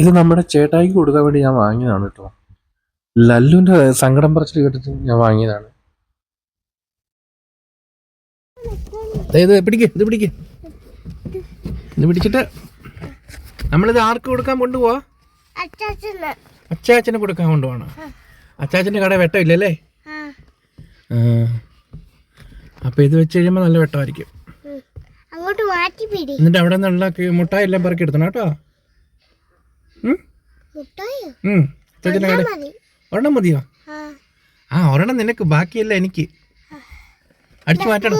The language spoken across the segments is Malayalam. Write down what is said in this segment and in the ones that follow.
ഇത് നമ്മുടെ ചേട്ടായിക്ക് കൊടുക്കാൻ വേണ്ടി ഞാൻ വാങ്ങിയതാണ് കേട്ടോ. ലല്ലുവിന്റെ സങ്കടം പറച്ചിൽ കേട്ടിട്ട് ഞാൻ വാങ്ങിയതാണ്. ഇത് പിടിക്ക് ഇത് പിടിക്ക്. ഇത് പിടിച്ചിട്ട് നമ്മളിത് ആർക്ക് കൊടുക്കാൻ കൊണ്ടുപോവാ? അച്ചാച്ചന്. കൊടുക്കാൻ കൊണ്ടുപോകണം അച്ചാച്ചന്റെ കട വെട്ടമില്ലല്ലേ. അപ്പൊ ഇത് വെച്ച് കഴിയുമ്പോൾ നല്ല വെട്ടമായിരിക്കും. അങ്ങോട്ട് മാറ്റി എന്നിട്ട് അവിടെ നിന്നുള്ള മുട്ടായി എല്ലാം പറക്കി എടുത്തണം കേട്ടോ. കട ഒരെണ്ണം മതിയോ? ആ. ഒരെണ്ണം നിനക്ക് ബാക്കിയല്ല എനിക്ക്. അടിച്ചു മാറ്റണം.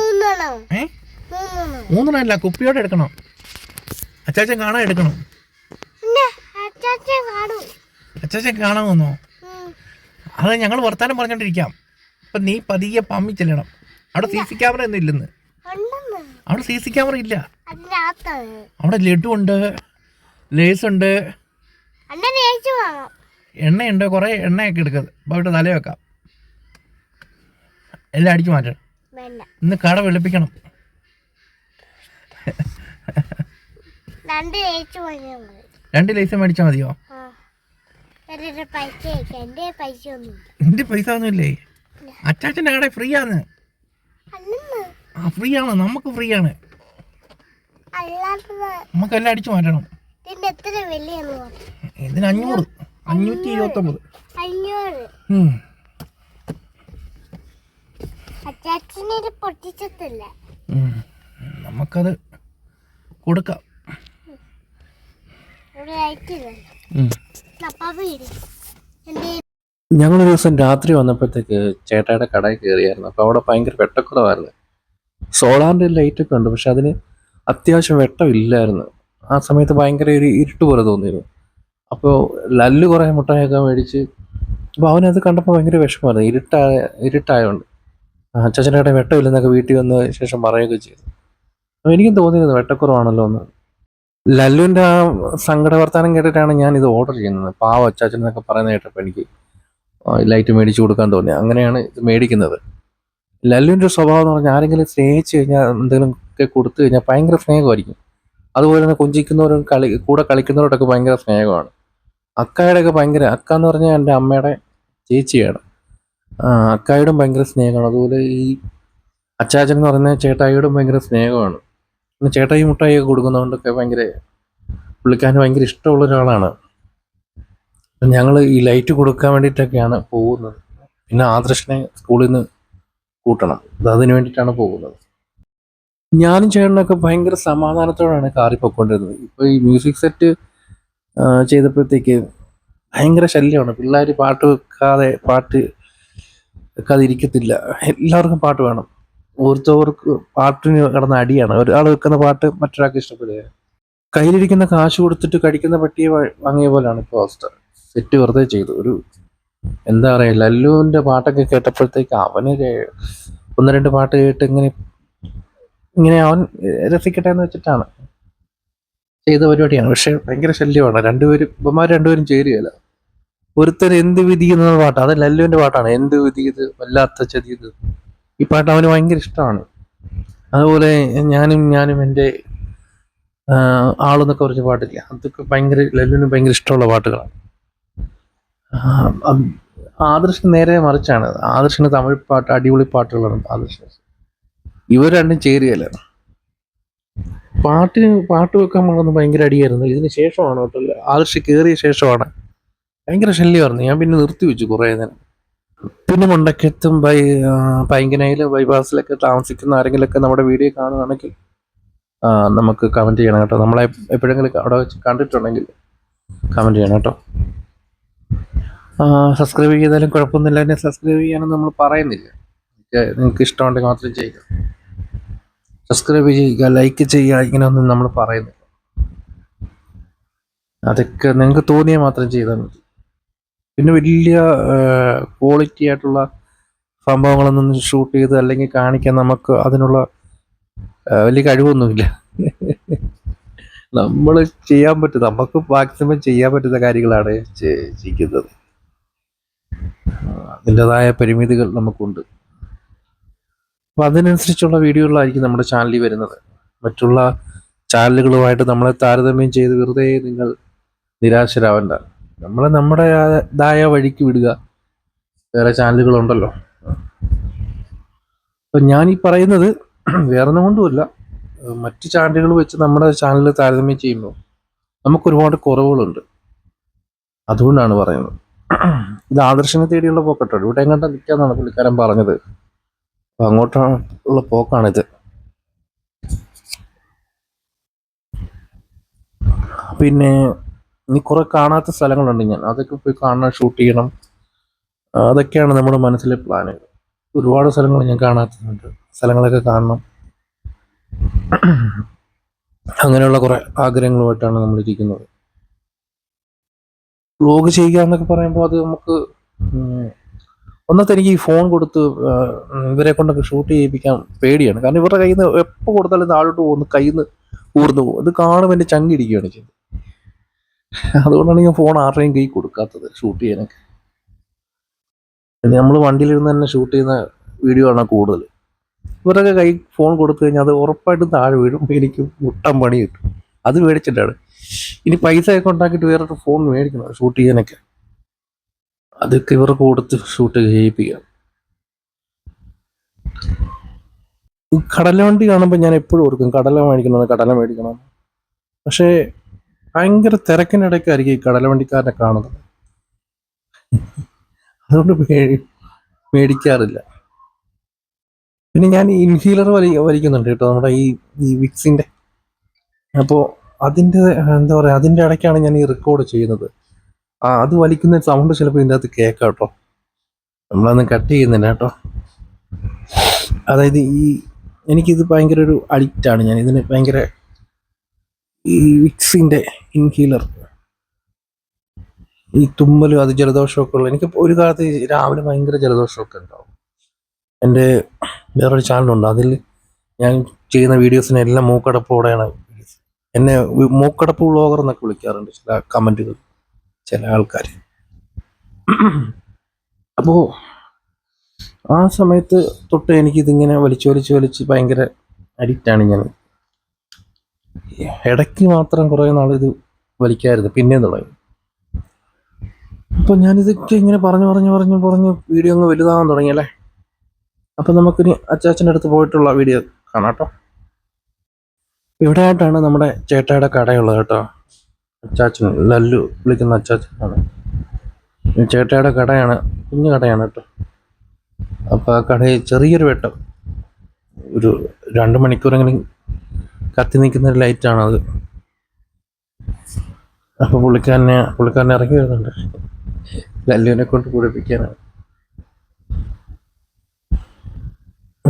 ഏ? മൂന്നെണ്ണം. അല്ല കുപ്പിയോടെ എടുക്കണം. അച്ചാച്ചൻ കാണാൻ എടുക്കണം. അച്ചാച്ചൻ കാണും. അച്ചാച്ചൻ കാണാൻ വന്നോ. അത് ഞങ്ങൾ വർത്താനം പറഞ്ഞോണ്ടിരിക്കാം. അപ്പൊ നീ പതിയെ പമ്മി ചെല്ലണം. അവിടെ സി സി ക്യാമറ ഒന്നും ഇല്ലെന്ന്. അവിടെ സി സി ക്യാമറ ഇല്ല. അവിടെ ലഡു ഉണ്ട് ലേസ് ഉണ്ട്. എണ്ണയുണ്ട് കുറേ എണ്ണയൊക്കെ എടുക്കുന്നത് അപ്പോൾ അവിടെ തല വെക്കാം. എല്ലാം അടിച്ചു മാറ്റണം. ഇന്ന് കട വെളുപ്പിക്കണം. രണ്ട് ലൈസ് മേടിച്ചാൽ മതിയോ? എന്റെ പൈസ ഒന്നുമില്ലേ അച്ചാച്ചന്റെ കട ഫ്രീ ആണ് ആ ഫ്രീ ആണ് നമുക്ക് ഫ്രീ ആണ് നമുക്ക് നമുക്കെല്ലാം അടിച്ചു മാറ്റണം. എത്ര വലിയ ഇതിന് അഞ്ഞൂറ്. അഞ്ഞൂറ്റി ഇരുപത്തി ഒമ്പത്. നമുക്കത് കൊടുക്കാം. എന്റെ ഞങ്ങളൊരു ദിവസം രാത്രി വന്നപ്പോഴത്തേക്ക് ചേട്ടായുടെ കടയിൽ കയറിയായിരുന്നു. അപ്പോൾ അവിടെ ഭയങ്കര വെട്ടക്കുറവായിരുന്നു. സോളാറിന്റെ ലൈറ്റൊക്കെ ഉണ്ട് പക്ഷെ അതിന് അത്യാവശ്യം വെട്ടമില്ലായിരുന്നു. ആ സമയത്ത് ഭയങ്കര ഒരു ഇരുട്ട് പോലെ തോന്നിയിരുന്നു. അപ്പോൾ ലല്ല് കുറേ മുട്ടായൊക്കെ മേടിച്ച് അപ്പോൾ അവനത് കണ്ടപ്പോൾ ഭയങ്കര വിഷമമായിരുന്നു. ഇരുട്ടായ ഇരുട്ടായതുകൊണ്ട് കടയിൽ വെട്ടമില്ലെന്നൊക്കെ വീട്ടിൽ വന്ന ശേഷം പറയുകയൊക്കെ ചെയ്തു. അപ്പോൾ എനിക്കും തോന്നിയിരുന്നു വെട്ടക്കുറവാണല്ലോ എന്ന്. ലല്ലുവിന്റെ ആ സങ്കട വർത്താനം കേട്ടിട്ടാണ് ഞാൻ ഇത് ഓർഡർ ചെയ്യുന്നത്. പാവ അച്ചാച്ചൻ എന്നൊക്കെ പറയുന്ന കേട്ടപ്പോൾ എനിക്ക് ലൈറ്റ് മേടിച്ചു കൊടുക്കാൻ തോന്നി. അങ്ങനെയാണ് ഇത് മേടിക്കുന്നത്. ലല്ലുവിന്റെ സ്വഭാവം എന്ന് പറഞ്ഞാൽ ആരെങ്കിലും സ്നേഹിച്ച് കഴിഞ്ഞാൽ എന്തെങ്കിലും ഒക്കെ കൊടുത്തു കഴിഞ്ഞാൽ ഭയങ്കര സ്നേഹമായിരിക്കും. അതുപോലെ തന്നെ കൊഞ്ചിക്കുന്നവരും കളി കൂടെ കളിക്കുന്നവരോടൊക്കെ ഭയങ്കര സ്നേഹമാണ്. അക്കായുടെ ഒക്കെ ഭയങ്കര അക്ക എന്ന് പറഞ്ഞാൽ എന്റെ അമ്മയുടെ ചേച്ചിയാണ്. അക്കായോടും ഭയങ്കര സ്നേഹമാണ്. അതുപോലെ ഈ അച്ചാച്ചൻ എന്ന് പറഞ്ഞ ചേട്ടായിയോടും ഭയങ്കര സ്നേഹമാണ്. പിന്നെ ചേട്ടായി മുട്ടായി ഒക്കെ കൊടുക്കുന്നതുകൊണ്ടൊക്കെ ഭയങ്കര പുള്ളിക്കാരന് ഭയങ്കര ഇഷ്ടമുള്ള ഒരാളാണ്. ഞങ്ങൾ ഈ ലൈറ്റ് കൊടുക്കാൻ വേണ്ടിയിട്ടൊക്കെയാണ് പോകുന്നത്. പിന്നെ ആദർശനെ സ്കൂളിൽ നിന്ന് കൂട്ടണം. അത് അതിന് വേണ്ടിയിട്ടാണ് പോകുന്നത്. ഞാനും ചേട്ടനൊക്കെ ഭയങ്കര സമാധാനത്തോടെയാണ് കാറിൽ പൊയ്ക്കൊണ്ടിരുന്നത്. ഇപ്പോൾ ഈ മ്യൂസിക് സെറ്റ് ചെയ്തപ്പോഴത്തേക്ക് ഭയങ്കര ശല്യമാണ്. പിള്ളേർ പാട്ട് വെക്കാതെ പാട്ട് വെക്കാതെ ഇരിക്കത്തില്ല എല്ലാവർക്കും പാട്ട് വേണം. ഓർത്തവർക്ക് പാട്ടിന് കിടന്ന അടിയാണ്. ഒരാൾ വെക്കുന്ന പാട്ട് മറ്റൊരാൾക്ക് ഇഷ്ടപ്പെടുക. കയ്യിലിരിക്കുന്ന കാശ് കൊടുത്തിട്ട് കടിക്കുന്ന പട്ടിയെ വാങ്ങിയ പോലെയാണ് ഇപ്പോൾ അവസ്ഥ. സെറ്റ് വെറുതെ ചെയ്തു. ഒരു എന്താ പറയുക ലല്ലുവിന്റെ പാട്ടൊക്കെ കേട്ടപ്പോഴത്തേക്ക് അവന് ഒന്ന് രണ്ട് പാട്ട് കേട്ട് ഇങ്ങനെ ഇങ്ങനെ അവൻ രസിക്കട്ടെ എന്ന് വെച്ചിട്ടാണ്. ചെയ്ത പരിപാടിയാണ്. പക്ഷെ ഭയങ്കര ശല്യമാണ്. രണ്ടുപേരും ഇവന്മാർ രണ്ടുപേരും ചേരുകയല്ല. ഒരുത്തൻ എന്ത് വിധിക്കുന്ന പാട്ട്. അത് ലല്ലുവിന്റെ പാട്ടാണ്. എന്ത് വിധിയത് വല്ലാത്ത ചതിയത്. ഈ പാട്ട് അവന് ഭയങ്കര ഇഷ്ടമാണ്. അതുപോലെ ഞാനും ഞാനും എന്റെ ആളെന്നൊക്കെ പറഞ്ഞ പാട്ടില്ല അതൊക്കെ ഭയങ്കര ലല്ലുവിന് ഭയങ്കര ഇഷ്ടമുള്ള പാട്ടുകളാണ്. ആദർശ് നേരെ മറിച്ചാണ്. ആദർശന് തമിഴ് പാട്ട് അടിപൊളി പാട്ടുകളാണ് ആദർശ്. ഇവർ രണ്ടും ചേരുകയല്ല. പാട്ടിന് പാട്ട് വെക്കാൻ പോകുന്ന ഭയങ്കര അടിയായിരുന്നു. ഇതിന് ശേഷമാണ് കേട്ടോ. ആദർശ് കയറിയ ശേഷമാണ്. ഭയങ്കര ശല്യമായിരുന്നു. ഞാൻ പിന്നെ നിർത്തി വെച്ചു കുറേ നേരം. പിന്നെ മുണ്ടക്കത്തും ബൈ പൈങ്കനയിലും ബൈപാസിലൊക്കെ താമസിക്കുന്ന ആരെങ്കിലുമൊക്കെ നമ്മുടെ വീഡിയോ കാണുകയാണെങ്കിൽ നമുക്ക് കമന്റ് ചെയ്യണം കേട്ടോ. നമ്മളെ എപ്പോഴെങ്കിലും അവിടെ വെച്ച് കണ്ടിട്ടുണ്ടെങ്കിൽ കമന്റ് ചെയ്യണം കേട്ടോ. സബ്സ്ക്രൈബ് ചെയ്താലും കുഴപ്പമൊന്നുമില്ല. എന്നെ സബ്സ്ക്രൈബ് ചെയ്യാനൊന്നും നമ്മൾ പറയുന്നില്ല. നിങ്ങൾക്ക് ഇഷ്ടമുണ്ടെങ്കിൽ മാത്രം ചെയ്യുക. സബ്സ്ക്രൈബ് ചെയ്യുക ലൈക്ക് ചെയ്യുക ഇങ്ങനെയൊന്നും നമ്മൾ പറയുന്നില്ല. അതൊക്കെ നിങ്ങൾക്ക് തോന്നിയാൽ മാത്രം ചെയ്താൽ മതി. പിന്നെ വലിയ ക്വാളിറ്റി ആയിട്ടുള്ള സംഭവങ്ങളൊന്നും ഷൂട്ട് ചെയ്ത് അല്ലെങ്കിൽ കാണിക്കാൻ നമുക്ക് അതിനുള്ള വലിയ കഴിവൊന്നുമില്ല. നമ്മൾ ചെയ്യാൻ പറ്റും. നമുക്ക് മാക്സിമം ചെയ്യാൻ പറ്റുന്ന കാര്യങ്ങളാണ് ചെയ്യുന്നത് അതിന്റെതായ പരിമിതികൾ നമുക്കുണ്ട്. അപ്പൊ അതിനനുസരിച്ചുള്ള വീഡിയോകളായിരിക്കും നമ്മുടെ ചാനലിൽ വരുന്നത്. മറ്റുള്ള ചാനലുകളുമായിട്ട് നമ്മളെ താരതമ്യം ചെയ്ത് വെറുതെ നിങ്ങൾ നിരാശരാവണ്ട. നമ്മളെ നമ്മുടെ ഇതായ വഴിക്ക് വിടുക. വേറെ ചാനലുകളുണ്ടല്ലോ. അപ്പം ഞാൻ ഈ പറയുന്നത് വേറെ കൊണ്ടുമല്ല മറ്റ് ചാനലുകൾ വെച്ച് നമ്മുടെ ചാനൽ താരതമ്യം ചെയ്യുമ്പോൾ നമുക്ക് ഒരുപാട് കുറവുകളുണ്ട്. അതുകൊണ്ടാണ് പറയുന്നത്. ഇത് ആദർശനെ തേടിയുള്ള പോക്കട്ടോ ഇവിടെ എങ്ങോട്ടാണ് നിൽക്കാന്നാണ് പുള്ളിക്കാരൻ പറഞ്ഞത്. അപ്പൊ അങ്ങോട്ടുള്ള പോക്കാണിത്. പിന്നെ ഇനി കുറെ കാണാത്ത സ്ഥലങ്ങളുണ്ട് ഞാൻ. അതൊക്കെ പോയി കാണാൻ ഷൂട്ട് ചെയ്യണം. അതൊക്കെയാണ് നമ്മുടെ മനസ്സിലെ പ്ലാനുകൾ ഒരുപാട് സ്ഥലങ്ങൾ ഞാൻ കാണാത്തതുണ്ട്. സ്ഥലങ്ങളൊക്കെ കാണണം. അങ്ങനെയുള്ള കുറേ ആഗ്രഹങ്ങളുമായിട്ടാണ് നമ്മൾ ഇരിക്കുന്നത് വ്ലോഗ് ചെയ്യുക എന്നൊക്കെ പറയുമ്പോൾ അത് നമുക്ക് ഒന്നത്തെ എനിക്ക് ഈ ഫോൺ കൊടുത്ത് ഇവരെ കൊണ്ടൊക്കെ ഷൂട്ട് ചെയ്യിപ്പിക്കാൻ പേടിയാണ്. കാരണം ഇവരുടെ കയ്യിൽ നിന്ന് എപ്പോൾ കൊടുത്താലും താഴോട്ട് പോകുന്നു കയ്യിൽ നിന്ന് ഊർന്നു പോകും. ഇത് കാണുമ്പോൾ എന്റെ ചങ്കിടിക്കുകയാണ് ചെയ്യുന്നത്. അതുകൊണ്ടാണ് ഞാൻ ഫോൺ ആരുടെയും കൈ കൊടുക്കാത്തത് ഷൂട്ട് ചെയ്യാനൊക്കെ. നമ്മൾ വണ്ടിയിലിരുന്ന് തന്നെ ഷൂട്ട് ചെയ്യുന്ന വീഡിയോ ആണ് കൂടുതൽ ഇവരൊക്കെ കൈ ഫോൺ കൊടുത്തു കഴിഞ്ഞാൽ അത് ഉറപ്പായിട്ടും താഴെ വീഴും. എനിക്ക് മുട്ടം പണി കിട്ടും. അത് മേടിച്ചിട്ടാണ്. ഇനി പൈസ ഒക്കെ ഉണ്ടാക്കിയിട്ട് വേറൊരു ഫോൺ മേടിക്കണം ഷൂട്ട് ചെയ്യാനൊക്കെ. അതൊക്കെ ഇവർക്ക് കൊടുത്ത് ഷൂട്ട് ചെയ്യിപ്പിക്കാം. കടലവണ്ടി കടല വണ്ടി കാണുമ്പോൾ ഞാൻ എപ്പോഴും ഓർക്കും കടല മേടിക്കണം കടല മേടിക്കണം? പക്ഷേ ഭയങ്കര തിരക്കിനിടയ്ക്കായിരിക്കും ഈ കടലവണ്ടിക്കാരനെ കാണുന്നത്. അതുകൊണ്ട് മേടിക്കാറില്ല. പിന്നെ ഞാൻ ഇൻഹീലർ വലി വലിക്കുന്നുണ്ട് കേട്ടോ നമ്മുടെ ഈ ഈ വിക്സിന്റെ അപ്പോൾ അതിന്റെ എന്താ പറയുക അതിന്റെ ഇടയ്ക്കാണ് ഞാൻ ഈ റെക്കോർഡ് ചെയ്യുന്നത്. ആ അത് വലിക്കുന്ന സൗണ്ട് ചിലപ്പോൾ ഇതിന്റെ അകത്ത് കേൾക്കാം കേട്ടോ. നമ്മളന്ന് കട്ട് ചെയ്യുന്നില്ല കേട്ടോ. അതായത് ഈ എനിക്കിത് ഭയങ്കര ഒരു അഡിക്റ്റാണ് ഞാൻ. ഇതിന് ഭയങ്കര ഈ വിക്സിന്റെ ഇൻഹീലർ ഈ തുമ്മലും അത് ജലദോഷമൊക്കെ ഉള്ള എനിക്ക് ഒരു കാലത്ത് രാവിലെ ഭയങ്കര ജലദോഷമൊക്കെ ഉണ്ടാവും. എന്റെ വേറൊരു ചാനലുണ്ട് അതിൽ ഞാൻ ചെയ്യുന്ന വീഡിയോസിനെല്ലാം മൂക്കടപ്പോടെയാണ്. എന്നെ മൂക്കടപ്പ് വ്ളോഗർ എന്നൊക്കെ വിളിക്കാറുണ്ട് ചില കമന്റുകൾ ചില ആൾക്കാർ അപ്പോൾ ആ സമയത്ത് തൊട്ട് എനിക്കിതിങ്ങനെ വലിച്ചു വലിച്ച് വലിച്ച് ഭയങ്കര അഡിക്റ്റാണ് ഞാൻ ഇടയ്ക്ക് മാത്രം കുറേ നാൾ ഇത് വലിക്കായിരുന്നു പിന്നെയും തുടങ്ങി അപ്പോൾ ഞാനിതൊക്കെ ഇങ്ങനെ പറഞ്ഞു പറഞ്ഞു പറഞ്ഞു പറഞ്ഞ് വീഡിയോ അങ്ങ് വലുതാകാൻ തുടങ്ങിയല്ലേ അപ്പം നമുക്കിനി അച്ചാച്ചന്റെ അടുത്ത് പോയിട്ടുള്ള വീഡിയോ കാണാം കേട്ടോ. ഇവിടെ ആയിട്ടാണ് നമ്മുടെ ചേട്ടായുടെ കടയുള്ളത് കേട്ടോ. അച്ചാച്ചൻ ലല്ലു വിളിക്കുന്ന അച്ചാച്ചനാണ്. ചേട്ടയുടെ കടയാണ് കുഞ്ഞു കടയാണ് കേട്ടോ. അപ്പോൾ ആ കടയിൽ ചെറിയൊരു വെട്ടം ഒരു രണ്ട് മണിക്കൂറെങ്കിലും കത്തി നിൽക്കുന്ന ഒരു ലൈറ്റാണ് അത് അപ്പോൾ പുള്ളിക്കാരനെ പുള്ളിക്കാരനെ ഇറങ്ങി വരുന്നുണ്ട്. ലല്ലുവിനെ കൊണ്ട് കുടിപ്പിക്കാനാണ്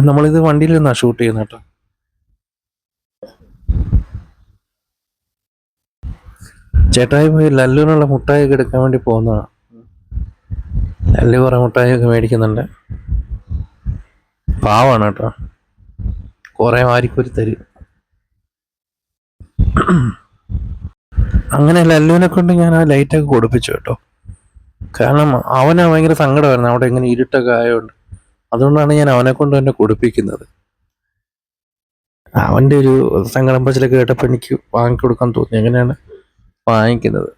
നമ്മളിത് വണ്ടിയിൽ നിന്നാണ് ഷൂട്ട് ചെയ്യുന്നത് കേട്ടോ. ചേട്ടായി പോയി ലല്ലുവിനുള്ള മുട്ടായി ഒക്കെ എടുക്കാൻ വേണ്ടി പോകുന്നതാണ് ലല്ലു കുറെ മുട്ടായി ഒക്കെ മേടിക്കുന്നുണ്ട്. പാവാണ് കേട്ടോ. കുറെ വാരിക്കൊരു തരും. അങ്ങനെ ലല്ലുവിനെ കൊണ്ട് ഞാൻ ആ ലൈറ്റൊക്കെ കൊടുപ്പിച്ചു കേട്ടോ. കാരണം അവന് ഭയങ്കര സങ്കടമായിരുന്നു. അവിടെ ഇങ്ങനെ ഇരുട്ടൊക്കെ ആയതുകൊണ്ട് അതുകൊണ്ടാണ് ഞാൻ അവനെ കൊണ്ട് തന്നെ കൊടുപ്പിക്കുന്നത്. അവന്റെ ഒരു സങ്കടം പച്ചിലൊക്കെ കേട്ടപ്പോൾ എനിക്ക് വാങ്ങിക്കൊടുക്കാൻ തോന്നി. അങ്ങനെയാണ് വാങ്ങിക്കുന്നത്.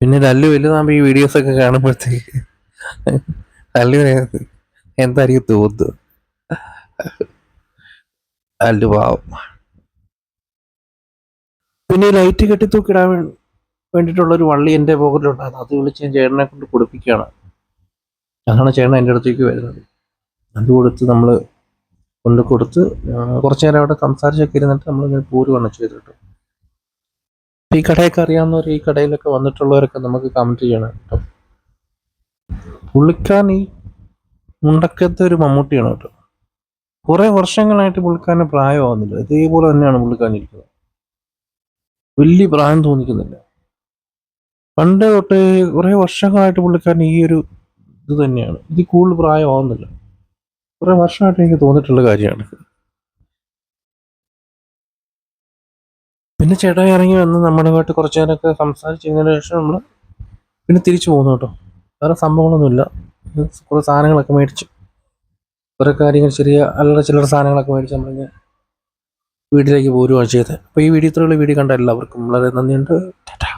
പിന്നെ ലല്ലു വലുതാകുമ്പോൾ ഈ വീഡിയോസ് ഒക്കെ കാണുമ്പോഴത്തേക്ക് ലല്ലു എന്തായിരിക്കും തോന്നുന്നത്? ലല്ലു പാവം. പിന്നെ ലൈറ്റ് കെട്ടി തൂക്കിടാൻ വേണ്ടിയിട്ടുള്ള ഒരു വള്ളി എന്റെ പോക്കറ്റിലുണ്ടായിരുന്നു. അത് വിളിച്ച് ഞാൻ ചേട്ടനെ കൊണ്ട് കൊടുപ്പിക്കുകയാണ്. അതാണ് ചേട്ടൻ എന്റെ അടുത്തേക്ക് വരുന്നത്. അത് കൊടുത്ത് നമ്മൾ കൊണ്ട് കൊടുത്ത് കുറച്ച് നേരം അവിടെ സംസാരിച്ചൊക്കെ ഇരുന്നിട്ട് നമ്മൾ ഇങ്ങനെ പോരുകയാണ് ചെയ്തിട്ട്. ഈ കടയൊക്കെ അറിയാവുന്നവർ ഈ കടയിലൊക്കെ വന്നിട്ടുള്ളവരൊക്കെ നമുക്ക് കമന്റ് ചെയ്യണം കേട്ടോ. പുള്ളിക്കാരൻ ഈ മുണ്ടക്കത്തെ ഒരു മമ്മൂട്ടിയാണ് കേട്ടോ. കുറേ വർഷങ്ങളായിട്ട് പുള്ളിക്കാരന് പ്രായമാവുന്നില്ല. ഇതേപോലെ തന്നെയാണ് പുള്ളിക്കാരൻ ഇരിക്കുന്നത് വലിയ പ്രായം തോന്നിക്കുന്നില്ല. പണ്ട് തൊട്ട് കുറേ വർഷങ്ങളായിട്ട് പുള്ളിക്കാരൻ ഈ ഒരു ഇത് തന്നെയാണ്. ഇത് കൂടുതൽ പ്രായമാവുന്നില്ല. കുറേ വർഷമായിട്ട് എനിക്ക് തോന്നിയിട്ടുള്ള കാര്യമാണ്. പിന്നെ ചേട്ടായി ഇറങ്ങി വന്ന് നമ്മളുമായിട്ട് കുറച്ച് നേരമൊക്കെ സംസാരിച്ചതിന് ശേഷം നമ്മൾ പിന്നെ തിരിച്ചു പോകുന്നു കേട്ടോ. വേറെ സംഭവങ്ങളൊന്നുമില്ല. കുറേ സാധനങ്ങളൊക്കെ മേടിച്ചു. കുറേ കാര്യങ്ങൾ ചെറിയ അല്ലറ ചില്ലറ സാധനങ്ങളൊക്കെ മേടിച്ച് നമ്മളിങ്ങനെ വീട്ടിലേക്ക് പോരുകയാണ് ചെയ്തത് അപ്പോൾ ഈ വീഡിയോ ഇത്രയുള്ള വീഡിയോ കണ്ട എല്ലാവർക്കും വളരെ നന്ദിയുണ്ട്. ടാറ്റാ.